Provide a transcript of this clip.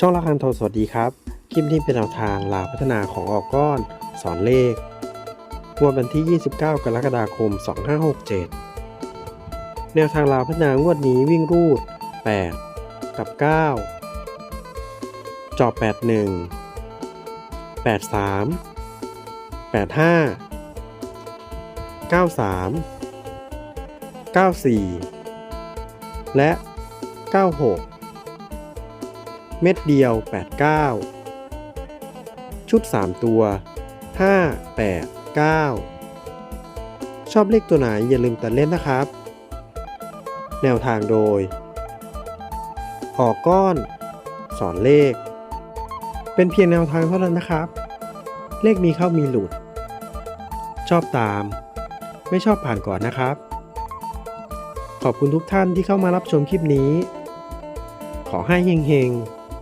ช่องละคันโทรสวัสดีครับ คลิปนี้เป็นแนวทางลาพัฒนาของออกก้อน สอนเลขงวดวันที่ 29 กรกฎาคม 2567 แนวทางลาพัฒนางวดนี้วิ่งรูด 8 กับ 9 จอบ 81 83 85 93 94 และ 96 เม็ดเดียว 89 ชุด 3 ตัว 5 8 9 ชอบเลขตัวไหนอย่าลืมตัดเล่นนะครับ แนวทางโดย ออกก้อน สอนเลข เป็นเพียงแนวทางเท่านั้นนะครับ เลขมีเข้ามีหลุด ชอบตาม ไม่ชอบผ่านก่อนนะครับ ขอบคุณทุกท่านที่เข้ามารับชมคลิปนี้ขอให้เฮงๆ